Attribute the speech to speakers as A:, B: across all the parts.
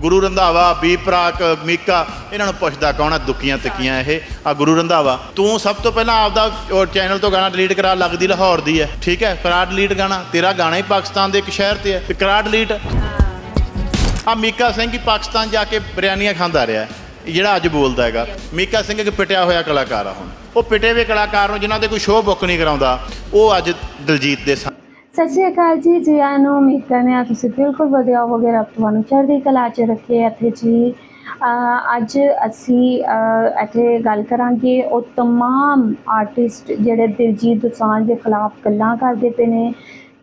A: ਗੁਰੂ Randhawa B Praak Mika, ਇਹਨਾਂ ਨੂੰ ਪੁੱਛਦਾ ਕੌਣ ਆ ਦੁੱਕੀਆਂ ਤੱਕੀਆਂ ਇਹ। ਆ ਗੁਰੂ ਰੰਧਾਵਾ, ਤੂੰ ਸਭ ਤੋਂ ਪਹਿਲਾਂ ਆਪਦਾ ਚੈਨਲ ਤੋਂ ਗਾਣਾ ਡਿਲੀਟ ਕਰਾ, ਲੱਗਦੀ ਲਾਹੌਰ ਦੀ ਹੈ। ਠੀਕ ਹੈ, ਕਰਾ ਡਿਲੀਟ ਗਾਣਾ, ਤੇਰਾ ਗਾਣਾ ਹੀ ਪਾਕਿਸਤਾਨ ਦੇ ਇੱਕ ਸ਼ਹਿਰ ਤੇ ਹੈ। ਤੇ ਕਰਾ ਡਿਲੀਟ ਆ ਮੀਕਾ ਸਿੰਘ ਹੀ ਪਾਕਿਸਤਾਨ ਜਾ ਕੇ ਬਿਰਿਆਨੀਆਂ ਖਾਂਦਾ ਰਿਹਾ ਜਿਹੜਾ ਅੱਜ ਬੋਲਦਾ ਹੈਗਾ। ਮੀਕਾ ਸਿੰਘ ਇੱਕ ਪਿਟਿਆ ਹੋਇਆ ਕਲਾਕਾਰ ਆ ਹੁਣ। ਉਹ ਪਿਟੇ ਹੋਏ ਕਲਾਕਾਰ ਨੂੰ ਜਿਨ੍ਹਾਂ ਦੇ ਕੋਈ ਸ਼ੋਅ ਬੁੱਕ ਨਹੀਂ ਕਰਾਉਂਦਾ, ਉਹ ਅੱਜ ਦਲਜੀਤ ਦੇ ਸਾਹਮਣੇ
B: ਸਤਿ ਸ਼੍ਰੀ ਅਕਾਲ ਜੀ ਜੀ ਆਇਆਂ ਨੂੰ ਉਮੀਦ ਕਰਨੇ ਆ ਤੁਸੀਂ ਬਿਲਕੁਲ ਵਧੀਆ ਹੋਵੋਗੇ ਰੱਬ ਤੁਹਾਨੂੰ ਚੜ੍ਹਦੀ ਕਲਾ 'ਚ ਰੱਖੇ ਇੱਥੇ ਜੀ ਅਹ ਅੱਜ ਅਸੀਂ ਅਹ ਇੱਥੇ ਗੱਲ ਕਰਾਂਗੇ ਉਹ तमाम ਆਰਟਿਸਟ ਜਿਹੜੇ ਦਿਲਜੀਤ ਦੋਸਾਂਝ ਦੇ ਖਿਲਾਫ ਗੱਲਾਂ ਕਰਦੇ ਪਏ ਨੇ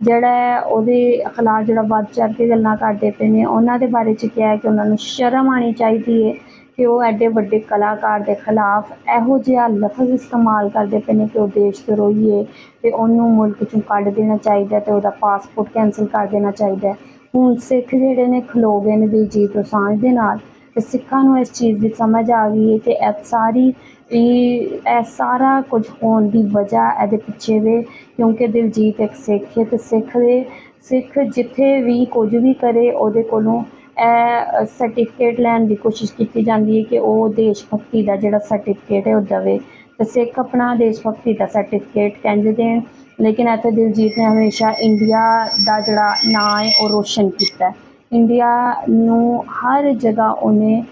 B: ਜਿਹੜਾ ਹੈ ਉਹਦੇ ਖਿਲਾਫ ਜਿਹੜਾ ਵੱਧ ਚੜ੍ਹ ਕੇ ਗੱਲਾਂ ਕਰਦੇ ਪਏ ਨੇ ਉਹਨਾਂ ਦੇ ਬਾਰੇ 'ਚ ਕਿਹਾ ਹੈ ਕਿ ਉਹਨਾਂ ਨੂੰ ਸ਼ਰਮ ਆਣੀ ਚਾਹੀਦੀ ਹੈ ਕਿ ਉਹ ਐਡੇ ਵੱਡੇ ਕਲਾਕਾਰ ਦੇ ਖਿਲਾਫ ਇਹੋ ਜਿਹਾ ਲਫ਼ਜ਼ ਇਸਤੇਮਾਲ ਕਰਦੇ ਪਏ ਨੇ ਕਿ ਉਹ ਦੇਸ਼ ਧਰੋਹੀ ਹੈ ਅਤੇ ਉਹਨੂੰ ਮੁਲਕ ਚੋਂ ਕੱਢ ਦੇਣਾ ਚਾਹੀਦਾ ਅਤੇ ਉਹਦਾ ਪਾਸਪੋਰਟ ਕੈਂਸਲ ਕਰ ਦੇਣਾ ਚਾਹੀਦਾ ਹੁਣ ਸਿੱਖ ਜਿਹੜੇ ਨੇ ਖਲੋ ਗਏ ਨੇ ਦਿਲਜੀਤ ਦੋਸਾਂਝ ਦੇ ਨਾਲ ਅਤੇ ਸਿੱਖਾਂ ਨੂੰ ਇਸ ਚੀਜ਼ ਦੀ ਸਮਝ ਆ ਗਈ ਹੈ ਕਿ ਇਹ ਸਾਰੀ ਇਹ ਇਹ ਸਾਰਾ ਕੁਝ ਹੋਣ ਦੀ ਵਜ੍ਹਾ ਇਹਦੇ ਪਿੱਛੇ ਵੇ, ਕਿਉਂਕਿ ਦਿਲਜੀਤ ਇੱਕ ਸਿੱਖ ਹੈ ਅਤੇ ਸਿੱਖ ਦੇ ਸਿੱਖ ਜਿੱਥੇ ਵੀ ਕੁਝ ਵੀ ਕਰੇ ਉਹਦੇ ਕੋਲੋਂ ਇਹ ਸਰਟੀਫਿਕੇਟ ਲੈਣ ਦੀ ਕੋਸ਼ਿਸ਼ ਕੀਤੀ ਜਾਂਦੀ ਹੈ ਕਿ ਉਹ ਦੇਸ਼ ਭਗਤੀ ਦਾ ਜਿਹੜਾ ਸਰਟੀਫਿਕੇਟ ਹੈ ਉਹ ਦੇਵੇ ਤੇ ਸਿੱਖ ਆਪਣਾ ਦੇਸ਼ ਭਗਤੀ ਦਾ ਸਰਟੀਫਿਕੇਟ ਕਹਿੰਦੇ ਦੇਣ। ਲੇਕਿਨ ਇੱਥੇ ਦਿਲਜੀਤ ਨੇ ਹਮੇਸ਼ਾ ਇੰਡੀਆ ਦਾ ਜਿਹੜਾ ਨਾਂ ਹੈ ਉਹ ਰੋਸ਼ਨ ਕੀਤਾ। ਇੰਡੀਆ ਨੂੰ ਹਰ ਜਗ੍ਹਾ ਉਹਨੇ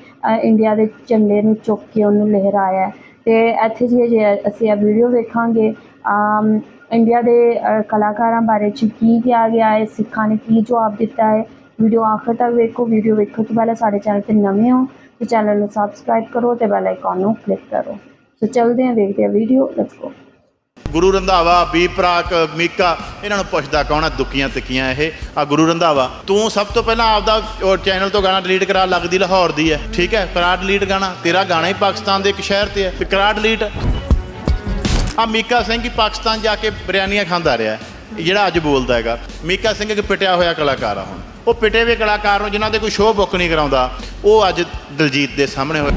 B: ਇੰਡੀਆ ਦੇ ਝੰਡੇ ਨੂੰ ਚੁੱਕ ਕੇ ਉਹਨੂੰ ਲਹਿਰਾਇਆ ਹੈ। ਤੇ ਇੱਥੇ ਜੇ ਜੇ ਅਸੀਂ ਇਹ ਵੀਡੀਓ ਵੇਖਾਂਗੇ ਇੰਡੀਆ ਦੇ ਕਲਾਕਾਰਾਂ ਬਾਰੇ ਚ ਕੀ ਕਿਹਾ ਗਿਆ ਹੈ, ਸਿੱਖਾਂ ਨੇ ਕੀ ਜਵਾਬ ਦਿੱਤਾ ਹੈ। ਵੀਡੀਓ ਆਖਰ ਤੱਕ ਵੇਖੋ, ਵੀਡੀਓ ਵੇਖੋ ਤੋਂ ਪਹਿਲਾਂ ਸਾਡੇ ਚੈਨਲ ਤੇ ਨਵੇਂ ਹੋ ਤੇ ਚੈਨਲ ਨੂੰ ਸਬਸਕ੍ਰਾਈਬ ਕਰੋ ਤੇ ਬੈਲ ਆਈਕਨ ਨੂੰ ਕਲਿੱਕ ਕਰੋ। ਸੋ ਚੱਲਦੇ ਹਾਂ ਵੇਖਦੇ ਹਾਂ video let's go
A: Guru Randhawa B Mika, ਇਹਨਾਂ ਨੂੰ ਪੁੱਛਦਾ ਕੌਣ ਦੁੱਕੀਆਂ ਤੱਕੀਆਂ ਇਹ। ਆ ਗੁਰੂ ਰੰਧਾਵਾ, ਤੂੰ ਸਭ ਤੋਂ ਪਹਿਲਾਂ ਆਪਦਾ ਚੈਨਲ ਤੋਂ ਗਾਣਾ ਡਿਲੀਟ ਕਰਾ, ਲੱਗਦੀ ਲਾਹੌਰ ਦੀ ਹੈ। ਠੀਕ ਹੈ, ਕਰਾ ਡਿਲੀਟ ਗਾਣਾ। ਤੇਰਾ ਗਾਣਾ ਹੀ ਪਾਕਿਸਤਾਨ ਦੇ ਇੱਕ ਸ਼ਹਿਰ ਤੇ ਹੈ। ਤੇ ਕਰਾ ਡਿਲੀਟ ਆ ਮੀਕਾ ਸਿੰਘ ਹੀ ਪਾਕਿਸਤਾਨ ਜਾ ਕੇ ਬਿਰਿਆਨੀਆਂ ਖਾਂਦਾ ਰਿਹਾ। ਜਿਹੜਾ ਅੱਜ ਬੋਲਦਾ ਹੈਗਾ। ਮੀਕਾ ਸਿੰਘ ਇੱਕ ਪਿਟਿਆ ਹੋਇਆ ਕਲਾਕਾਰ ਆ ਹੁਣ। ਉਹ ਪਿਟੇ ਹੋਏ ਕਲਾਕਾਰ ਨੂੰ ਜਿਨ੍ਹਾਂ ਦੇ ਕੋਈ ਸ਼ੋਅ ਬੁੱਕ ਨਹੀਂ ਕਰਾਉਂਦਾ ਉਹ ਅੱਜ ਦਲਜੀਤ ਦੇ ਸਾਹਮਣੇ ਹੋਏ।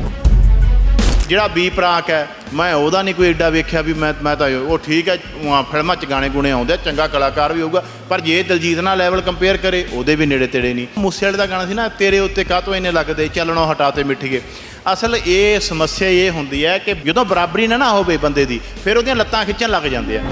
A: ਜਿਹੜਾ ਬੀ ਪ੍ਰਾਕ ਹੈ ਮੈਂ ਉਹਦਾ ਨਹੀਂ ਕੋਈ ਐਡਾ ਵੇਖਿਆ ਵੀ ਮੈਂ ਮੈਂ ਤਾਂ ਉਹ ਠੀਕ ਹੈ ਫਿਲਮਾਂ 'ਚ ਗਾਣੇ ਗੁਣੇ ਆਉਂਦੇ ਆ, ਚੰਗਾ ਕਲਾਕਾਰ ਵੀ ਹੋਊਗਾ ਪਰ ਜੇ ਦਲਜੀਤ ਨਾਲ ਲੈਵਲ ਕੰਪੇਅਰ ਕਰੇ ਉਹਦੇ ਵੀ ਨੇੜੇ ਤੇੜੇ ਨਹੀਂ। ਮੂਸੇ ਵਾਲੇ ਦਾ ਗਾਣਾ ਸੀ ਨਾ ਤੇਰੇ ਉੱਤੇ ਕਾਹਤੋਂ ਇੰਨੇ ਲੱਗਦੇ ਚੱਲਣੋਂ ਹਟਾਤੇ ਮਿੱਠੀਏ ਅਸਲ ਇਹ ਸਮੱਸਿਆ ਇਹ ਹੁੰਦੀ ਹੈ ਕਿ ਜਦੋਂ ਬਰਾਬਰੀ ਨਾ ਨਾ ਹੋਵੇ ਬੰਦੇ ਦੀ ਫਿਰ ਉਹਦੀਆਂ ਲੱਤਾਂ ਖਿੱਚਣ ਲੱਗ ਜਾਂਦੇ ਆ।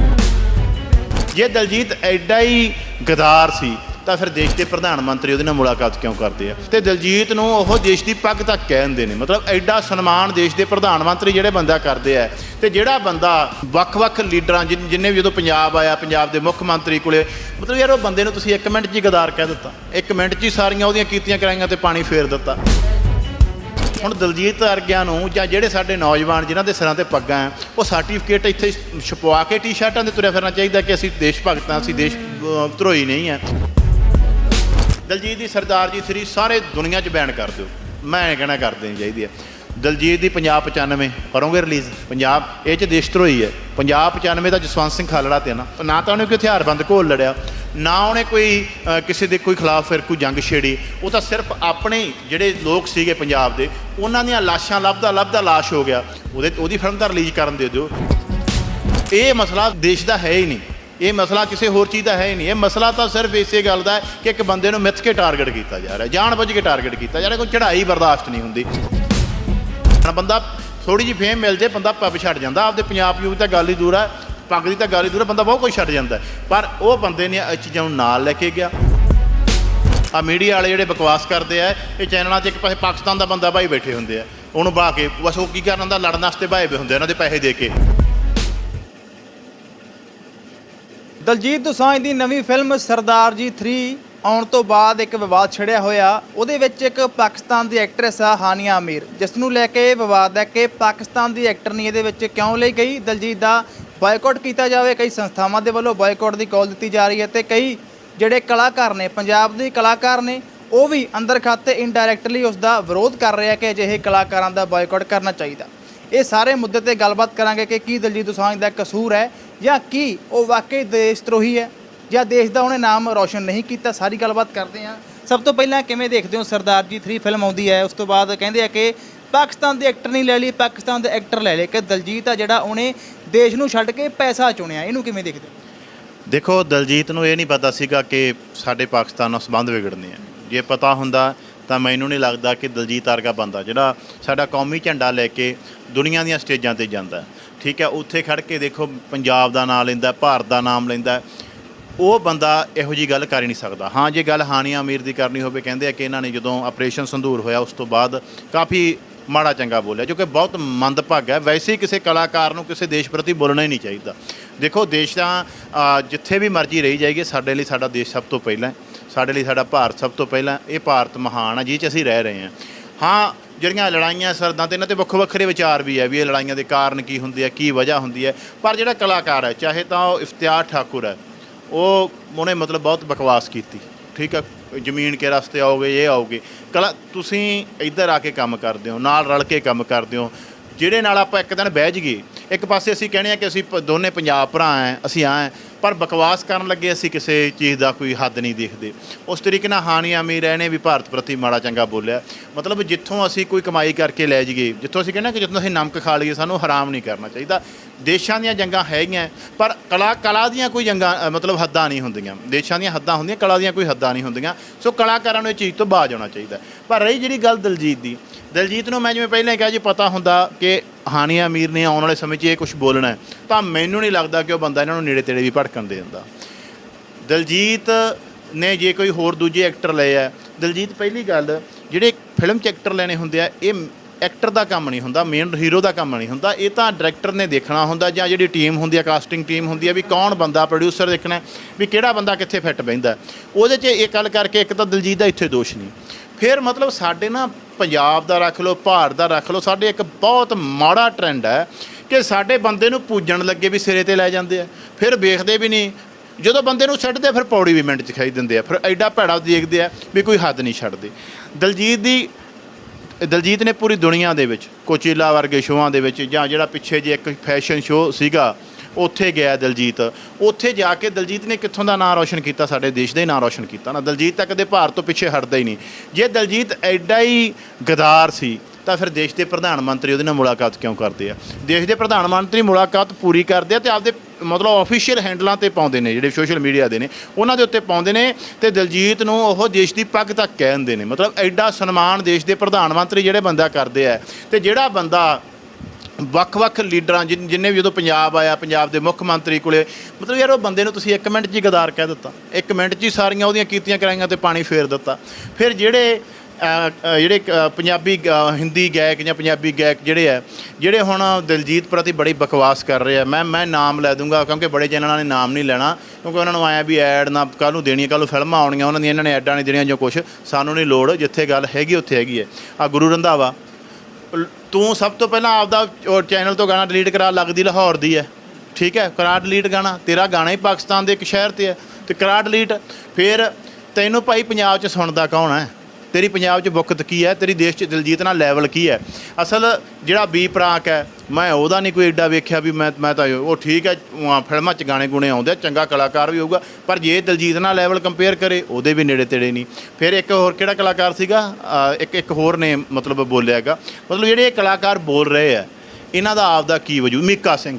A: ਜੇ ਦਲਜੀਤ ਐਡਾ ਹੀ ਗਦਾਰ ਸੀ ਤਾਂ ਫਿਰ ਦੇਸ਼ ਦੇ ਪ੍ਰਧਾਨ ਮੰਤਰੀ ਉਹਦੇ ਨਾਲ ਮੁਲਾਕਾਤ ਕਿਉਂ ਕਰਦੇ ਆ? ਤੇ ਦਲਜੀਤ ਨੂੰ ਉਹ ਦੇਸ਼ ਦੀ ਪੱਗ ਤੱਕ ਕਹਿੰਦੇ ਨੇ ਮਤਲਬ ਐਡਾ ਸਨਮਾਨ ਦੇਸ਼ ਦੇ ਪ੍ਰਧਾਨ ਮੰਤਰੀ ਜਿਹੜੇ ਬੰਦਾ ਕਰਦੇ ਆ ਤੇ ਜਿਹੜਾ ਬੰਦਾ ਵੱਖ-ਵੱਖ ਲੀਡਰਾਂ ਜਿਨ- ਜਿੰਨੇ ਵੀ ਜਦੋਂ ਪੰਜਾਬ ਆਇਆ ਪੰਜਾਬ ਦੇ ਮੁੱਖ ਮੰਤਰੀ ਕੋਲੇ ਮਤਲਬ ਯਾਰ ਉਹ ਬੰਦੇ ਨੂੰ ਤੁਸੀਂ 1 ਮਿੰਟ 'ਚ ਹੀ ਗਦਾਰ ਕਹਿ ਦਿੱਤਾ। 1 ਮਿੰਟ 'ਚ ਹੀ ਸਾਰੀਆਂ ਉਹਦੀਆਂ ਕੀਤੀਆਂ ਕਰਾਈਆਂ ਤੇ ਪਾਣੀ ਫੇਰ ਦਿੱਤਾ। ਹੁਣ ਦਲਜੀਤ ਅਰਗਿਆਂ ਨੂੰ ਜਾਂ ਜਿਹੜੇ ਸਾਡੇ ਨੌਜਵਾਨ ਜਿਨ੍ਹਾਂ ਦੇ ਸਿਰਾਂ ਤੇ ਪੱਗਾਂ ਹੈ ਉਹ ਸਰਟੀਫਿਕੇਟ ਇੱਥੇ ਛਪਵਾ ਕੇ ਟੀ-ਸ਼ਰਟਾਂ ਤੇ ਤੁਰਿਆ ਫਿਰਨਾ ਚਾਹੀਦਾ ਕਿ ਅਸੀਂ ਦੇਸ਼ ਭਗਤ ਹਾਂ ਅਸੀਂ ਦੇਸ਼ ਅਹ, ਨਹੀਂ ਹੈ ਦਲਜੀਤ ਦੀ ਸਰਦਾਰ ਜੀ 3 ਸਾਰੇ ਦੁਨੀਆ 'ਚ ਬੈਨ ਕਰ ਦਿਓ। ਮੈਂ ਕਹਿਣਾ ਕਰ ਦੇਣੀ ਚਾਹੀਦੀ ਹੈ। ਦਲਜੀਤ ਦੀ ਪੰਜਾਬ 95 ਕਰੋਗੇ ਰਿਲੀਜ਼ ਪੰਜਾਬ, ਇਹ 'ਚ ਦੇਸ਼ ਧਰੋਹੀ ਹੈ। ਪੰਜਾਬ 95 ਦਾ ਜਸਵੰਤ ਸਿੰਘ ਖਾਲੜਾ ਤੇ ਨਾ। ਨਾ ਤਾਂ ਉਹਨੇ ਕੋਈ ਹਥਿਆਰਬੰਦ ਘੋਲ ਲੜਿਆ, ਨਾ ਉਹਨੇ ਕੋਈ ਕਿਸੇ ਦੇ ਕੋਈ ਖਿਲਾਫ ਫਿਰ ਕੋਈ ਜੰਗ ਛੇੜੀ। ਉਹ ਤਾਂ ਸਿਰਫ ਆਪਣੇ ਹੀ ਜਿਹੜੇ ਲੋਕ ਸੀਗੇ ਪੰਜਾਬ ਦੇ, ਉਹਨਾਂ ਦੀਆਂ ਲਾਸ਼ਾਂ ਲੱਭਦਾ ਲੱਭਦਾ ਲਾਸ਼ ਹੋ ਗਿਆ। ਉਹਦੇ, ਉਹਦੀ ਫਿਲਮ ਤਾਂ ਰਿਲੀਜ਼ ਕਰਨ ਦੇ ਦਿਓ। ਇਹ ਮਸਲਾ ਦੇਸ਼ ਦਾ ਹੈ ਹੀ ਨਹੀਂ। ਇਹ ਮਸਲਾ ਕਿਸੇ ਹੋਰ ਚੀਜ਼ ਦਾ ਹੈ ਹੀ ਨਹੀਂ। ਇਹ ਮਸਲਾ ਤਾਂ ਸਿਰਫ ਇਸੇ ਗੱਲ ਦਾ ਹੈ ਕਿ ਇੱਕ ਬੰਦੇ ਨੂੰ ਮਿੱਥ ਕੇ ਟਾਰਗੇਟ ਕੀਤਾ ਜਾ ਰਿਹਾ ਜਾਣ ਬੁੱਝ ਕੇ ਟਾਰਗੇਟ ਕੀਤਾ ਜਾ ਰਿਹਾ ਕੋਈ ਚੜ੍ਹਾਈ ਬਰਦਾਸ਼ਤ ਨਹੀਂ ਹੁੰਦੀ। ਹੁਣ ਬੰਦਾ ਥੋੜੀ ਜਿਹੀ ਫੇਮ ਮਿਲ ਜੇ ਬੰਦਾ ਪੱਬ ਛੱਡ ਜਾਂਦਾ। ਆਪਦੇ ਪੰਜਾਬ ਯੂਥ ਤਾਂ ਗੱਲ ਹੀ ਦੂਰ ਹੈ ਪੱਗ ਦੀ ਤਾਂ ਗੱਲ ਹੀ ਦੂਰ ਹੈ ਬੰਦਾ ਬਹੁਤ ਕੁਝ ਛੱਡ ਜਾਂਦਾ ਪਰ ਉਹ ਬੰਦੇ ਨੇ ਇਹ ਚੀਜ਼ਾਂ ਨੂੰ ਨਾਲ ਲੈ ਕੇ ਗਿਆ। ਆ ਮੀਡੀਆ ਵਾਲੇ ਜਿਹੜੇ ਬਕਵਾਸ ਕਰਦੇ ਆ ਇਹ ਚੈਨਲਾਂ 'ਚ ਇੱਕ ਪਾਸੇ ਪਾਕਿਸਤਾਨ ਦਾ ਬੰਦਾ ਭਾਈ ਬੈਠੇ ਹੁੰਦੇ ਆ। ਉਹਨੂੰ ਬਾ ਕੇ ਬਸ ਉਹ ਕੀ ਕਰਨ ਹੁੰਦਾ ਲੜਨ ਵਾਸਤੇ ਭਾਏ ਹੁੰਦੇ ਆ, ਉਹਨਾਂ ਦੇ ਪੈਸੇ ਦੇ ਕੇ।
C: ਦਲਜੀਤ ਦੋਸਾਂਝ ਦੀ ਨਵੀਂ ਫਿਲਮ ਸਰਦਾਰ ਜੀ 3 ਆਉਣ ਤੋਂ ਬਾਅਦ ਇੱਕ ਵਿਵਾਦ ਛਿੜਿਆ ਹੋਇਆ। ਉਹਦੇ ਵਿੱਚ ਇੱਕ ਪਾਕਿਸਤਾਨ ਦੀ ਐਕਟਰੈਸ ਆ ਹਾਨੀਆ ਅਮੀਰ। ਜਿਸ ਨੂੰ ਲੈ ਕੇ ਇਹ ਵਿਵਾਦ ਹੈ ਕਿ ਪਾਕਿਸਤਾਨ ਦੀ ਐਕਟਰ ਨਹੀਂ ਇਹਦੇ ਵਿੱਚ ਕਿਉਂ ਲਈ ਗਈ? ਦਲਜੀਤ ਦਾ ਬਾਈਕਾਟ ਕੀਤਾ ਜਾਵੇ। ਕਈ ਸੰਸਥਾਵਾਂ ਦੇ ਵੱਲੋਂ ਬਾਈਕਾਟ ਦੀ ਕਾਲ ਦਿੱਤੀ ਜਾ ਰਹੀ ਹੈ ਤੇ ਕਈ ਜਿਹੜੇ ਕਲਾਕਾਰ ਨੇ, ਪੰਜਾਬ ਦੇ ਕਲਾਕਾਰ ਨੇ, ਉਹ ਵੀ ਅੰਦਰ ਖਾਤੇ ਇਨਡਾਇਰੈਕਟਲੀ ਉਸ ਦਾ ਵਿਰੋਧ ਕਰ ਰਿਹਾ ਕਿ ਅਜਿਹੇ ਕਲਾਕਾਰਾਂ ਦਾ ਬਾਈਕਾਟ ਕਰਨਾ ਚਾਹੀਦਾ। ਇਹ ਸਾਰੇ ਮੁੱਦੇ ਤੇ ਗੱਲਬਾਤ ਕਰਾਂਗੇ ਕਿ ਕੀ ਦਲਜੀਤ ਦੋਸਾਂਝ ਦਾ ਕਸੂਰ ਹੈ। ਜਾਂ ਕੀ ਉਹ ਵਾਕਈ ਦੇਸ਼ ਧਰੋਹੀ ਹੈ ਜਾਂ ਦੇਸ਼ ਦਾ ਉਹਨੇ ਨਾਮ ਰੌਸ਼ਨ ਨਹੀਂ ਕੀਤਾ, ਸਾਰੀ ਗੱਲਬਾਤ ਕਰਦੇ ਹਾਂ। ਸਭ ਤੋਂ ਪਹਿਲਾਂ ਕਿਵੇਂ ਦੇਖਦੇ ਹੋ ਸਰਦਾਰ ਜੀ 3 ਫਿਲਮ ਆਉਂਦੀ ਹੈ, ਉਸ ਤੋਂ ਬਾਅਦ ਕਹਿੰਦੇ ਆ ਕਿ ਪਾਕਿਸਤਾਨ ਦੇ ਐਕਟਰ ਨਹੀਂ ਲੈ ਲਈ, ਪਾਕਿਸਤਾਨ ਦੇ ਐਕਟਰ ਲੈ ਲਏ, ਕਿ ਦਲਜੀਤ ਆ ਜਿਹੜਾ ਉਹਨੇ ਦੇਸ਼ ਨੂੰ ਛੱਡ ਕੇ ਪੈਸਾ ਚੁਣਿਆ, ਇਹਨੂੰ ਕਿਵੇਂ ਦੇਖਦੇ ਹੋ?
A: ਦੇਖੋ, ਦਲਜੀਤ ਨੂੰ ਇਹ ਨਹੀਂ ਪਤਾ ਸੀਗਾ ਕਿ ਸਾਡੇ ਪਾਕਿਸਤਾਨ ਨਾਲ ਸੰਬੰਧ ਵਿਗੜਨੇ ਆ। ਜੇ ਪਤਾ ਹੁੰਦਾ ਤਾਂ ਮੈਨੂੰ ਨਹੀਂ ਲੱਗਦਾ ਕਿ ਦਲਜੀਤ ਵਰਗਾ ਬੰਦਾ, ਜਿਹੜਾ ਸਾਡਾ ਕੌਮੀ ਝੰਡਾ ਲੈ ਕੇ ਦੁਨੀਆ ਦੀਆਂ ਸਟੇਜਾਂ ਤੇ ਜਾਂਦਾ ਠੀਕ ਹੈ, ਉੱਥੇ ਖੜ ਕੇ ਦੇਖੋ, ਪੰਜਾਬ ਦਾ ਨਾਮ ਲੈਂਦਾ, ਭਾਰਤ ਦਾ ਨਾਮ ਲੈਂਦਾ ਉਹ ਬੰਦਾ ਇਹੋ ਜੀ ਗੱਲ ਕਰ ਹੀ ਨਹੀਂ ਸਕਦਾ। ਹਾਂ, ਜੇ ਗੱਲ ਹਾਨੀਆ ਅਮੀਰ ਦੀ ਕਰਨੀ ਹੋਵੇ, ਕਹਿੰਦੇ ਆ ਕਿ ਇਹਨਾਂ ਨੇ ਜਦੋਂ ਆਪਰੇਸ਼ਨ ਸੰਧੂਰ ਹੋਇਆ, ਉਸ ਤੋਂ ਬਾਅਦ ਕਾਫੀ ਮਾੜਾ ਚੰਗਾ ਬੋਲਿਆ, ਜੋ ਕਿ ਬਹੁਤ ਮੰਦਭਾਗਾ ਹੈ। ਵੈਸੇ ਹੀ ਕਿਸੇ ਕਲਾਕਾਰ ਨੂੰ ਕਿਸੇ ਦੇਸ਼ ਪ੍ਰਤੀ ਬੋਲਣਾ ਹੀ ਨਹੀਂ ਚਾਹੀਦਾ। ਦੇਖੋ, ਦੇਸ਼ ਤਾਂ ਜਿੱਥੇ ਵੀ ਮਰਜ਼ੀ ਰਹੀ ਜਾਏਗੀ ਸਾਡੇ ਲਈ ਸਾਡਾ ਦੇਸ਼ ਸਭ ਤੋਂ ਪਹਿਲਾਂ ਸਾਡੇ ਲਈ ਸਾਡਾ ਭਾਰਤ ਸਭ ਤੋਂ ਪਹਿਲਾਂ ਇਹ ਭਾਰਤ ਮਹਾਨ ਆ, ਜਿਹ 'ਚ ਅਸੀਂ ਰਹਿ ਰਹੇ ਹਾਂ। ਹਾਂ, ਜਿਹੜੀਆਂ ਲੜਾਈਆਂ ਸਰਦਾਂ ਤੇ ਇਹਨਾਂ ਤੇ ਵੱਖੋ ਵੱਖਰੇ ਵਿਚਾਰ ਵੀ ਹੈ ਵੀ ਇਹ ਲੜਾਈਆਂ ਦੇ ਕਾਰਨ ਕੀ ਹੁੰਦੇ ਆ, ਕੀ ਵਜ੍ਹਾ ਹੁੰਦੀ ਹੈ ਪਰ ਜਿਹੜਾ ਕਲਾਕਾਰ ਹੈ ਚਾਹੇ ਤਾਂ ਉਹ ਇਫਤਿਆਰ ਠਾਕੁਰ ਹੈ ਉਹ ਉਹਨੇ ਮਤਲਬ ਬਹੁਤ ਬਕਵਾਸ ਕੀਤੀ। ਠੀਕ ਹੈ ਜ਼ਮੀਨ ਕੇ ਰਸਤੇ ਆਓਗੇ, ਇਹ ਆਓਗੇ। ਕਲਾ, ਤੁਸੀਂ ਇੱਧਰ ਆ ਕੇ ਕੰਮ ਕਰਦੇ ਹੋ, ਨਾਲ ਰਲ ਕੇ ਕੰਮ ਕਰਦੇ ਹੋ। ਜਿਹੜੇ ਨਾਲ ਆਪਾਂ ਇੱਕ ਦਿਨ ਬਹਿ ਜਾਈਏ, ਇੱਕ ਪਾਸੇ ਅਸੀਂ ਕਹਿੰਦੇ ਆ ਕਿ ਅਸੀਂ ਪ- ਦੋਨੇ ਪੰਜਾਬ ਭਰਾ ਆਂ ਅਸੀਂ ਆਂ ਪਰ ਬਕਵਾਸ ਕਰਨ ਲੱਗੇ ਅਸੀਂ ਕਿਸੇ ਚੀਜ਼ ਦਾ ਕੋਈ ਹੱਦ ਨਹੀਂ ਦੇਖਦੇ। ਉਸ ਤਰੀਕੇ ਨਾਲ ਹਾਨੀਆ ਅਮੀਰ ਇਹਨੇ ਵੀ ਭਾਰਤ ਪ੍ਰਤੀ ਮਾੜਾ ਚੰਗਾ ਬੋਲਿਆ। ਮਤਲਬ ਜਿੱਥੋਂ ਅਸੀਂ ਕੋਈ ਕਮਾਈ ਕਰਕੇ ਲੈ ਜਾਈਏ, ਜਿੱਥੋਂ ਅਸੀਂ ਕਹਿੰਦੇ ਹਾਂ ਕਿ ਜਿੱਥੋਂ ਅਸੀਂ ਨਮਕ ਖਾ ਲਈਏ, ਸਾਨੂੰ ਹਰਾਮ ਨਹੀਂ ਕਰਨਾ ਚਾਹੀਦਾ। ਦੇਸ਼ਾਂ ਦੀਆਂ ਜੰਗਾਂ ਹੈਗੀਆਂ, ਪਰ ਕਲਾ ਕਲਾ ਦੀਆਂ ਕੋਈ ਜੰਗਾਂ ਮਤਲਬ ਹੱਦਾਂ ਨਹੀਂ ਹੁੰਦੀਆਂ। ਦੇਸ਼ਾਂ ਦੀਆਂ ਹੱਦਾਂ ਹੁੰਦੀਆਂ, ਕਲਾ ਦੀਆਂ ਕੋਈ ਹੱਦਾਂ ਨਹੀਂ ਹੁੰਦੀਆਂ। ਸੋ ਕਲਾਕਾਰਾਂ ਨੂੰ ਇਹ ਚੀਜ਼ ਤੋਂ ਬਾਜ ਆਉਣਾ ਚਾਹੀਦਾ। ਪਰ ਰਹੀ ਜਿਹੜੀ ਗੱਲ ਦਲਜੀਤ ਦੀ ਦਲਜੀਤ ਨੂੰ ਮੈਂ ਜਿਵੇਂ ਪਹਿਲਾਂ ਹੀ ਕਿਹਾ ਜੀ ਪਤਾ ਹੁੰਦਾ ਕਿ ਹਾਨੀਆ ਅਮੀਰ ਨੇ ਆਉਣ ਵਾਲੇ ਸਮੇਂ 'ਚ ਇਹ ਕੁਝ ਬੋਲਣਾ ਹੈ, ਤਾਂ ਮੈਨੂੰ ਨਹੀਂ ਲੱਗਦਾ ਕਿ ਉਹ ਬੰਦਾ ਇਹਨਾਂ ਨੂੰ ਨੇੜੇ ਤੇੜੇ ਵੀ ਭੜਕਣ ਦੇ ਦਿੰਦਾ। ਦਲਜੀਤ ਨੇ ਜੇ ਕੋਈ ਹੋਰ ਦੂਜੇ ਐਕਟਰ ਲਏ ਆ ਦਲਜੀਤ ਪਹਿਲੀ ਗੱਲ ਜਿਹੜੇ ਫਿਲਮ 'ਚ ਐਕਟਰ ਲੈਣੇ ਹੁੰਦੇ ਆ ਇਹ ਐਕਟਰ ਦਾ ਕੰਮ ਨਹੀਂ ਹੁੰਦਾ ਮੇਨ ਹੀਰੋ ਦਾ ਕੰਮ ਨਹੀਂ ਹੁੰਦਾ ਇਹ ਤਾਂ ਡਾਇਰੈਕਟਰ ਨੇ ਦੇਖਣਾ ਹੁੰਦਾ ਜਾਂ ਜਿਹੜੀ ਟੀਮ ਹੁੰਦੀ ਆ ਕਾਸਟਿੰਗ ਟੀਮ ਹੁੰਦੀ ਆ ਵੀ ਕੌਣ ਬੰਦਾ ਪ੍ਰੋਡਿਊਸਰ ਦੇਖਣਾ ਵੀ ਕਿਹੜਾ ਬੰਦਾ ਕਿੱਥੇ ਫਿੱਟ ਬਹਿੰਦਾ ਉਹਦੇ 'ਚ ਇਹ ਗੱਲ ਕਰਕੇ ਇੱਕ ਤਾਂ ਦਲਜੀਤ ਦਾ ਇੱਥੇ ਦੋਸ਼ ਨਹੀਂ। ਫਿਰ ਮਤਲਬ ਸਾਡੇ ਨਾ ਪੰਜਾਬ ਦਾ ਰੱਖ ਲਓ, ਭਾਰਤ ਦਾ ਰੱਖ ਲਓ, ਸਾਡੇ ਇੱਕ ਬਹੁਤ ਮਾੜਾ ਟ੍ਰੈਂਡ ਹੈ ਕਿ ਸਾਡੇ ਬੰਦੇ ਨੂੰ ਪੂਜਣ ਲੱਗੇ ਵੀ ਸਿਰੇ ਤੇ ਲੈ ਜਾਂਦੇ ਆ, ਫਿਰ ਵੇਖਦੇ ਵੀ ਨਹੀਂ। ਜਦੋਂ ਬੰਦੇ ਨੂੰ ਛੱਡਦੇ ਫਿਰ ਪੌੜੀ ਵੀ ਮਿੰਟ 'ਚ ਖਾਈ ਦਿੰਦੇ ਆ, ਫਿਰ ਐਡਾ ਭੈੜਾ ਦੇਖਦੇ ਆ ਵੀ ਕੋਈ ਹੱਦ ਨਹੀਂ ਛੱਡਦੇ। ਦਲਜੀਤ ਦੀ, ਦਲਜੀਤ ਨੇ ਪੂਰੀ ਦੁਨੀਆ ਦੇ ਵਿੱਚ, ਕੋਚੀਲਾ ਵਰਗੇ ਸ਼ੋਆਂ ਦੇ ਵਿੱਚ ਜਾਂ ਜਿਹੜਾ ਪਿੱਛੇ ਜੇ ਇੱਕ ਫੈਸ਼ਨ ਸ਼ੋਅ ਸੀਗਾ ਉੱਥੇ ਗਿਆ ਦਲਜੀਤ। ਉੱਥੇ ਜਾ ਕੇ ਦਲਜੀਤ ਨੇ ਕਿੱਥੋਂ ਦਾ ਨਾਂ ਰੌਸ਼ਨ ਕੀਤਾ? ਸਾਡੇ ਦੇਸ਼ ਦਾ ਹੀ ਨਾਂ ਰੌਸ਼ਨ ਕੀਤਾ। ਨਾ ਦਲਜੀਤ ਤਾਂ ਕਦੇ ਭਾਰਤ ਤੋਂ ਪਿੱਛੇ ਹਟਦਾ ਹੀ ਨਹੀਂ। ਜੇ ਦਲਜੀਤ ਐਡਾ ਹੀ ਗਦਾਰ ਸੀ, ਤਾਂ ਫਿਰ ਦੇਸ਼ ਦੇ ਪ੍ਰਧਾਨ ਮੰਤਰੀ ਉਹਦੇ ਨਾਲ ਮੁਲਾਕਾਤ ਕਿਉਂ ਕਰਦੇ ਆ? ਦੇਸ਼ ਦੇ ਪ੍ਰਧਾਨ ਮੰਤਰੀ ਮੁਲਾਕਾਤ ਪੂਰੀ ਕਰਦੇ ਆ ਤੇ ਆਪਦੇ ਮਤਲਬ ਆਫੀਸ਼ੀਅਲ ਹੈਂਡਲਾਂ ਤੇ ਪਾਉਂਦੇ ਨੇ, ਜਿਹੜੇ ਸੋਸ਼ਲ ਮੀਡੀਆ ਦੇ ਨੇ, ਉਹਨਾਂ ਦੇ ਉੱਤੇ ਪਾਉਂਦੇ ਨੇ ਤੇ ਦਲਜੀਤ ਨੂੰ ਉਹ ਦੇਸ਼ ਦੀ ਪੱਗ ਤੱਕ ਕਹਿੰਦੇ ਨੇ। ਮਤਲਬ ਐਡਾ ਸਨਮਾਨ ਦੇਸ਼ ਦੇ ਪ੍ਰਧਾਨ ਮੰਤਰੀ ਜਿਹੜੇ ਬੰਦਾ ਕਰਦੇ ਆ ਤੇ ਜਿਹੜਾ ਬੰਦਾ ਵੱਖ-ਵੱਖ ਲੀਡਰਾਂ ਜਿਨ- ਜਿੰਨੇ ਵੀ ਜਦੋਂ ਪੰਜਾਬ ਆਇਆ ਪੰਜਾਬ ਦੇ ਮੁੱਖ ਮੰਤਰੀ ਕੋਲੇ ਮਤਲਬ ਯਾਰ ਉਹ ਬੰਦੇ ਨੂੰ ਤੁਸੀਂ 1 ਮਿੰਟ 'ਚ ਹੀ ਗਦਾਰ ਕਹਿ ਦਿੱਤਾ। 1 ਮਿੰਟ 'ਚ ਹੀ ਸਾਰੀਆਂ ਉਹਦੀਆਂ ਕੀਤੀਆਂ ਕਰਾਈਆਂ ਤੇ ਪਾਣੀ ਫੇਰ ਦਿੱਤਾ। ਫਿਰ ਜਿਹੜੇ ਅ, ਅ, ਜਿਹੜੇ ਅ, ਪੰਜਾਬੀ ਗ- ਹਿੰਦੀ ਗਾਇਕ ਜਾਂ ਪੰਜਾਬੀ ਗਾਇਕ ਜਿਹੜੇ ਆ ਜਿਹੜੇ ਹੁਣ ਦਿਲਜੀਤ ਪ੍ਰਤੀ ਬੜੀ ਬਕਵਾਸ ਕਰ ਰਹੇ ਆ ਮੈਂ ਮੈਂ ਨਾਮ ਲੈ ਦੂੰਗਾ ਕਿਉਂਕਿ ਬੜੇ ਚੈਨਲਾਂ ਨੇ ਨਾਮ ਨਹੀਂ ਲੈਣਾ ਕਿਉਂਕਿ ਉਹਨਾਂ ਨੂੰ ਆਇਆ ਵੀ ਐਡ ਨਾ ਕੱਲ ਨੂੰ ਦੇਣੀ ਕੱਲ ਨੂੰ ਫਿਲਮਾਂ ਆਉਣੀਆਂ ਉਹਨਾਂ ਦੀਆਂ ਇਹਨਾਂ ਨੇ ਐਡਾਂ ਨਹੀਂ ਦੇਣੀਆਂ ਜਾਂ ਕੁਛ ਸਾਨੂੰ ਨਹੀਂ ਲੋੜ ਜਿੱਥੇ ਗੱਲ ਹੈਗੀ ਉੱਥੇ ਹੈਗੀ ਹੈ। ਆ ਗੁਰੂ ਰੰਧਾਵਾ ਤੂੰ ਸਭ ਤੋਂ ਪਹਿਲਾਂ ਆਪਦਾ ਚੈਨਲ ਤੋਂ ਗਾਣਾ ਡਿਲੀਟ ਕਰਾ, ਲੱਗਦੀ ਲਾਹੌਰ ਦੀ ਹੈ। ਠੀਕ ਹੈ, ਕਰਾ ਡਿਲੀਟ ਗਾਣਾ। ਤੇਰਾ ਗਾਣਾ ਹੀ ਪਾਕਿਸਤਾਨ ਦੇ ਇੱਕ ਸ਼ਹਿਰ ਤੇ ਹੈ। ਤੇ ਕਰਾ ਡਿਲੀਟ ਫਿਰ ਤੈਨੂੰ ਭਾਈ ਪੰਜਾਬ 'ਚ ਸੁਣਦਾ ਕੌਣ ਹੈ? ਤੇਰੀ ਪੰਜਾਬ 'ਚ ਬੁੱਕਤ ਕੀ ਹੈ? ਤੇਰੀ ਦੇਸ਼ 'ਚ ਦਿਲਜੀਤ ਨਾਲ ਲੈਵਲ ਕੀ ਹੈ? ਅਸਲ ਜਿਹੜਾ ਬੀ ਪ੍ਰਾਕ ਹੈ, ਮੈਂ ਉਹਦਾ ਨਹੀਂ ਕੋਈ ਐਡਾ ਵੇਖਿਆ ਵੀ ਮੈਂ ਮੈਂ ਤਾਂ ਉਹ ਠੀਕ ਹੈ ਫਿਲਮਾਂ 'ਚ ਗਾਣੇ ਗੁਣੇ ਆਉਂਦੇ ਚੰਗਾ ਕਲਾਕਾਰ ਵੀ ਹੋਊਗਾ, ਪਰ ਜੇ ਦਿਲਜੀਤ ਨਾਲ ਲੈਵਲ ਕੰਪੇਅਰ ਕਰੇ, ਉਹਦੇ ਵੀ ਨੇੜੇ ਤੇੜੇ ਨਹੀਂ। ਫਿਰ ਇੱਕ ਹੋਰ ਕਿਹੜਾ ਕਲਾਕਾਰ ਸੀਗਾ? ਇੱਕ ਇੱਕ ਹੋਰ ਨੇ ਮਤਲਬ ਬੋਲਿਆਗਾ ਮਤਲਬ ਜਿਹੜੇ ਇਹ ਕਲਾਕਾਰ ਬੋਲ ਰਹੇ ਆ, ਇਹਨਾਂ ਦਾ ਆਪਦਾ ਕੀ ਵਜੂ? ਮੀਕਾ ਸਿੰਘ।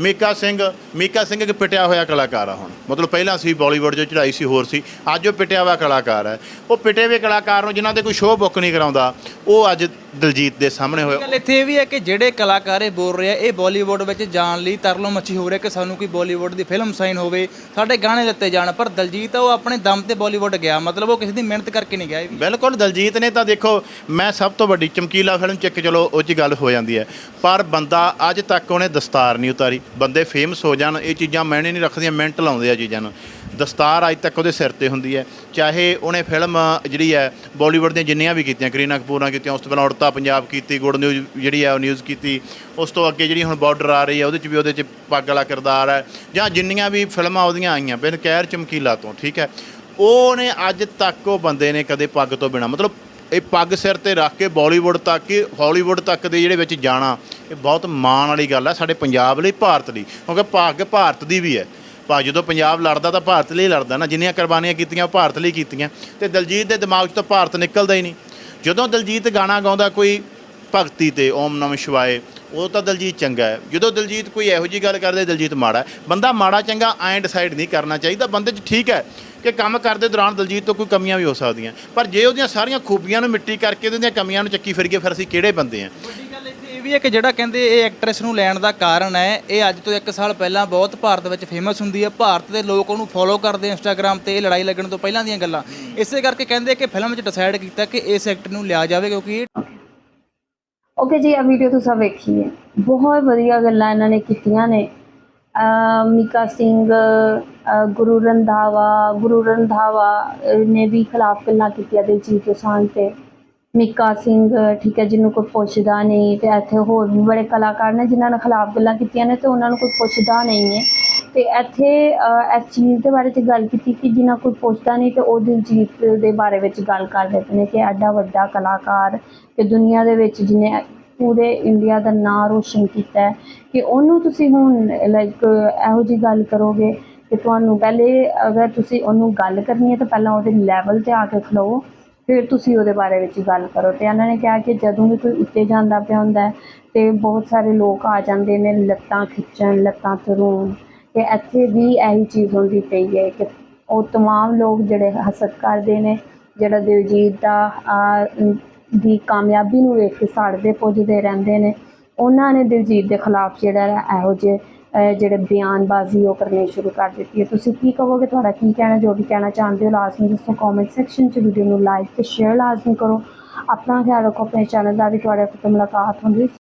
A: ਮੀਕਾ ਸਿੰਘ ਮੀਕਾ ਸਿੰਘ ਇੱਕ ਪਿਟਿਆ ਹੋਇਆ ਕਲਾਕਾਰ ਆ ਹੁਣ। ਮਤਲਬ ਪਹਿਲਾਂ ਸੀ ਬਾਲੀਵੁੱਡ 'ਚ ਚੜਾਈ ਸੀ ਹੋਰ ਸੀ। ਅੱਜ ਉਹ ਪਿਟਿਆ ਹੋਇਆ ਕਲਾਕਾਰ ਹੈ। ਉਹ ਪਿਟੇ ਹੋਏ ਕਲਾਕਾਰ ਨੂੰ ਜਿਨ੍ਹਾਂ ਦੇ ਕੋਈ ਸ਼ੋਅ ਬੁੱਕ ਨਹੀਂ ਕਰਾਉਂਦਾ ਉਹ ਅੱਜ ਦਿਲਜੀਤ ਦੇ ਸਾਹਮਣੇ
C: ਗੱਲ ਇੱਥੇ ਇਹ ਵੀ ਹੈ ਕਿ ਜਿਹੜੇ ਕਲਾਕਾਰ ਇਹ ਬੋਲ ਰਹੇ ਆ ਇਹ ਬਾਲੀਵੁੱਡ ਵਿੱਚ ਜਾਣ ਲਈ ਤਰਲੋ ਮੱਛੀ ਹੋ ਰਿਹਾ ਕਿ ਸਾਨੂੰ ਕੋਈ ਬਾਲੀਵੁੱਡ ਦੀ ਫਿਲਮ ਸਾਈਨ ਹੋਵੇ ਸਾਡੇ ਗਾਣੇ ਦਿੱਤੇ ਜਾਣ ਪਰ ਦਲਜੀਤ ਉਹ ਆਪਣੇ ਦਮ ਤੇ ਬਾਲੀਵੁੱਡ ਗਿਆ। ਮਤਲਬ ਉਹ ਕਿਸੇ ਦੀ ਮਿਹਨਤ ਕਰਕੇ ਨਹੀਂ ਗਿਆ ਇਹ ਵੀ।
A: ਬਿਲਕੁਲ ਦਲਜੀਤ ਨੇ ਤਾਂ ਦੇਖੋ ਮੈਂ ਸਭ ਤੋਂ ਵੱਡੀ ਚਮਕੀਲਾ ਫਿਲਮ ਚ ਇੱਕ ਚਲੋ ਉਹ 'ਚ ਗੱਲ ਹੋ ਜਾਂਦੀ ਹੈ। ਪਰ ਬੰਦਾ ਅੱਜ ਤੱਕ ਉਹਨੇ ਦਸਤਾਰ ਨਹੀਂ ਉਤਾਰੀ। ਬੰਦੇ ਫੇਮਸ ਹੋ ਜਾਣ, ਇਹ ਚੀਜ਼ਾਂ ਮੈਨੇ ਨਹੀਂ ਰੱਖਦੀਆਂ, ਮਿੰਟ ਲਾਉਂਦੇ ਆ ਚੀਜ਼ਾਂ ਨੂੰ। ਦਸਤਾਰ ਅੱਜ ਤੱਕ ਉਹਦੇ ਸਿਰ ਤੇ ਹੁੰਦੀ ਹੈ। ਚਾਹੇ ਉਹਨੇ ਫਿਲਮ ਜਿਹੜੀ ਹੈ ਬਾਲੀਵੁੱਡ ਦੀਆਂ ਜਿੰਨੀਆਂ ਵੀ ਕੀਤੀਆਂ, ਕਰੀਨਾ ਕਪੂਰ ਨਾਲ ਕੀਤੀਆਂ, ਉਸ ਤੋਂ ਪਹਿਲਾਂ ਉੜਤਾ ਪੰਜਾਬ ਕੀਤੀ ਗੁੱਡ ਨਿਊਜ਼ ਜਿਹੜੀ ਹੈ, ਉਹ ਨਿਊਜ਼ ਕੀਤੀ। ਉਸ ਤੋਂ ਅੱਗੇ ਜਿਹੜੀ ਹੁਣ ਬਾਰਡਰ ਆ ਰਹੀ ਹੈ, ਉਹਦੇ ਚ ਵੀ ਉਹਦੇ ਚ ਪੱਗ ਵਾਲਾ ਕਿਰਦਾਰ ਹੈ। ਜਾਂ ਜਿੰਨੀਆਂ ਵੀ ਫਿਲਮਾਂ ਉਹਦੀਆਂ ਆਈਆਂ, ਬਿਨ ਕਹਿਰ ਚਮਕੀਲਾ ਤੋਂ, ਠੀਕ ਹੈ। ਉਹਨੇ ਅੱਜ ਤੱਕ ਉਹ ਬੰਦੇ ਨੇ ਕਦੇ ਪੱਗ ਤੋਂ ਬਿਨਾ, ਮਤਲਬ ਇਹ ਪੱਗ ਸਿਰ ਤੇ ਰੱਖ ਕੇ ਬਾਲੀਵੁੱਡ ਤੱਕ ਕਿ ਹਾਲੀਵੁੱਡ ਤੱਕ ਦੇ ਜਿਹੜੇ ਵਿੱਚ ਜਾਣਾ, ਇਹ ਬਹੁਤ ਮਾਣ ਵਾਲੀ ਗੱਲ ਹੈ ਸਾਡੇ ਪੰਜਾਬ ਲਈ, ਭਾਰਤ ਲਈ। ਕਿਉਂਕਿ ਪੱਗ ਭਾਰਤ ਦੀ ਵੀ ਹੈ। ਭਾ ਜਦੋਂ ਪੰਜਾਬ ਲੜਦਾ ਤਾਂ ਭਾਰਤ ਲਈ ਲੜਦਾ ਨਾ, ਜਿੰਨੀਆਂ ਕੁਰਬਾਨੀਆਂ ਕੀਤੀਆਂ ਉਹ ਭਾਰਤ ਲਈ ਕੀਤੀਆਂ। ਤੇ ਦਲਜੀਤ ਦੇ ਦਿਮਾਗ 'ਚ ਤਾਂ ਭਾਰਤ ਨਿਕਲਦਾ ਹੀ ਨਹੀਂ। ਜਦੋਂ ਦਲਜੀਤ ਗਾਣਾ ਗਾਉਂਦਾ ਕੋਈ ਭਗਤੀ ਤੇ, ਓਮ ਨਮঃ ਸ਼ਿਵਾਏ ਉਹ ਤਾਂ ਦਲਜੀਤ ਚੰਗਾ ਹੈ। ਜਦੋਂ ਦਲਜੀਤ ਕੋਈ ਇਹੋ ਜੀ ਗੱਲ ਕਰਦੇ, ਦਲਜੀਤ ਮਾੜਾ ਹੈ। ਬੰਦਾ ਮਾੜਾ ਚੰਗਾ, ਐਂ ਡਿਸਾਈਡ ਨਹੀਂ ਕਰਨਾ ਚਾਹੀਦਾ। ਬੰਦੇ 'ਚ ਠੀਕ ਹੈ। ਕਿ ਕੰਮ ਕਰਦੇ ਦੌਰਾਨ ਦਲਜੀਤ ਤੋਂ ਕੋਈ ਕਮੀਆਂ ਵੀ ਹੋ ਸਕਦੀਆਂ। ਪਰ ਜੇ ਉਹਦੀਆਂ ਸਾਰੀਆਂ ਖੂਬੀਆਂ ਨੂੰ ਮਿੱਟੀ ਕਰਕੇ ਉਹਦੀਆਂ ਕਮੀਆਂ ਨੂੰ ਚੱਕੀ ਫਿਰੀਏ ਫਿਰ ਅਸੀਂ ਕਿਹੜੇ ਬੰਦੇ ਆ?
C: ਵੱਡੀ ਗੱਲ ਇੱਥੇ ਇਹ ਵੀ ਹੈ ਕਿ ਜਿਹੜਾ ਕਹਿੰਦੇ ਇਹ ਐਕਟਰੈਸ ਨੂੰ ਲੈਣ ਦਾ ਕਾਰਨ ਹੈ ਇਹ ਅੱਜ ਤੋਂ 1 ਸਾਲ ਪਹਿਲਾਂ ਬਹੁਤ ਭਾਰਤ ਵਿੱਚ ਫੇਮਸ ਹੁੰਦੀ ਹੈ। ਭਾਰਤ ਦੇ ਲੋਕ ਉਹਨੂੰ ਫੋਲੋ ਕਰਦੇ ਇੰਸਟਾਗ੍ਰam ਤੇ ਇਹ ਲੜਾਈ ਲੱਗਣ ਤੋਂ ਪਹਿਲਾਂ ਦੀਆਂ ਗੱਲਾਂ। ਇਸੇ ਕਰਕੇ ਕਹਿੰਦੇ ਕਿ ਫਿਲਮ ਵਿੱਚ ਡਿਸਾਈਡ ਕੀਤਾ ਕਿ ਇਸ ਐਕਟਰ ਨੂੰ ਲਿਆ ਜਾਵੇ ਕਿਉਂਕਿ ਇਹ
B: ਓਕੇ ਜੀ ਆ ਵੀਡੀਓ ਤੁਸੀਂ ਵੇਖੀ ਹੈ। ਬਹੁਤ ਵਧੀਆ ਗੱਲਾਂ ਇਹਨਾਂ ਨੇ ਕੀਤੀਆਂ ਨੇ। ਮੀਕਾ ਸਿੰਘ ਗੁਰੂ ਰੰਧਾਵਾ ਗੁਰੂ ਰੰਧਾਵਾ ਨੇ ਵੀ ਖਿਲਾਫ ਗੱਲਾਂ ਕੀਤੀਆਂ ਦਿਲਜੀਤ ਦੋਸਾਂਝ ਤੇ। ਮੀਕਾ ਸਿੰਘ, ਠੀਕ ਹੈ, ਜਿਹਨੂੰ ਕੋਈ ਪੁੱਛਦਾ ਨਹੀਂ ਤੇ ਇੱਥੇ ਹੋਰ ਵੀ ਬੜੇ ਕਲਾਕਾਰ ਨੇ ਜਿਨ੍ਹਾਂ ਨੇ ਖਿਲਾਫ ਗੱਲਾਂ ਕੀਤੀਆਂ ਨੇ ਤੇ ਉਹਨਾਂ ਨੂੰ ਕੋਈ ਪੁੱਛਦਾ ਨਹੀਂ ਹੈ। ਤੇ ਇੱਥੇ ਇਸ ਚੀਜ਼ ਦੇ ਬਾਰੇ 'ਚ ਗੱਲ ਕੀਤੀ ਕਿ ਜਿਨ੍ਹਾਂ ਕੋਈ ਪੁੱਛਦਾ ਨਹੀਂ ਤੇ ਉਹ ਦਿਲਜੀਤ ਦੇ ਬਾਰੇ ਵਿੱਚ ਗੱਲ ਕਰ ਰਹੇ ਨੇ ਕਿ ਐਡਾ ਵੱਡਾ ਕਲਾਕਾਰ ਕਿ ਦੁਨੀਆ ਦੇ ਵਿੱਚ ਜਿਹਨੇ ਪੂਰੇ ਇੰਡੀਆ ਦਾ ਨਾਂ ਰੋਸ਼ਨ ਕੀਤਾ ਹੈ ਕਿ ਉਹਨੂੰ ਤੁਸੀਂ ਹੁਣ ਲਾਈਕ ਇਹੋ ਜੀ ਗੱਲ ਕਰੋਗੇ ਕਿ ਤੁਹਾਨੂੰ ਪਹਿਲੇ ਅਗਰ ਤੁਸੀਂ ਉਹਨੂੰ ਗੱਲ ਕਰਨੀ ਹੈ ਤਾਂ ਪਹਿਲਾਂ ਉਹਦੇ ਲੈਵਲ ਤੇ ਆ ਕੇ ਖਲੋ ਫਿਰ ਤੁਸੀਂ ਉਹਦੇ ਬਾਰੇ ਵਿੱਚ ਗੱਲ ਕਰੋ ਤੇ ਇਹਨਾਂ ਨੇ ਕਿਹਾ ਕਿ ਜਦੋਂ ਵੀ ਕੋਈ ਉੱਤੇ ਜਾਂਦਾ ਪਿਆ ਹੁੰਦਾ ਹੈ ਤੇ ਬਹੁਤ ਸਾਰੇ ਲੋਕ ਆ ਜਾਂਦੇ ਨੇ ਲੱਤਾਂ ਖਿੱਚਣ ਲੱਤਾਂ ਧਰੂਣ ਤੇ ਇੱਥੇ ਵੀ ਇਹੀ ਚੀਜ਼ ਹੁੰਦੀ ਪਈ ਹੈ ਕਿ ਉਹ तमाम ਲੋਕ ਜਿਹੜੇ ਹਸਦ ਕਰਦੇ ਨੇ ਜਿਹੜਾ ਦਿਲਜੀਤ ਦਾ ਆਹ, ਦੀ ਕਾਮਯਾਬੀ ਨੂੰ ਵੇਖ ਕੇ ਸੜਦੇ, ਪੁੱਜਦੇ ਰਹਿੰਦੇ ਨੇ। ਉਹਨਾਂ ਨੇ ਦਿਲਜੀਤ ਦੇ ਖਿਲਾਫ ਜਿਹੜਾ ਹੈ, ਇਹੋ ਜਿਹੇ ਜਿਹੜੇ ਬਿਆਨਬਾਜ਼ੀ ਉਹ ਕਰਨੀ ਸ਼ੁਰੂ ਕਰ ਦਿੱਤੀ ਹੈ। ਤੁਸੀਂ ਕੀ ਕਹੋਗੇ? ਤੁਹਾਡਾ ਕੀ ਕਹਿਣਾ, ਜੋ ਵੀ ਕਹਿਣਾ ਚਾਹੁੰਦੇ ਹੋ, ਲਾਜ਼ਮੀ ਦੱਸੋ ਕਮੈਂਟ ਸੈਕਸ਼ਨ 'ਚ। ਵੀਡੀਓ ਨੂੰ ਲਾਈਕ ਤੇ ਸ਼ੇਅਰ ਲਾਜ਼ਮੀ ਕਰੋ। ਆਪਣਾ ਖਿਆਲ ਰੱਖੋ, ਆਪਣੇ ਚੈਨਲ ਦਾ ਵੀ ਤੁਹਾਡੇ ਤੋਂ ਮੁਲਾਕਾਤ ਹੁੰਦੀ।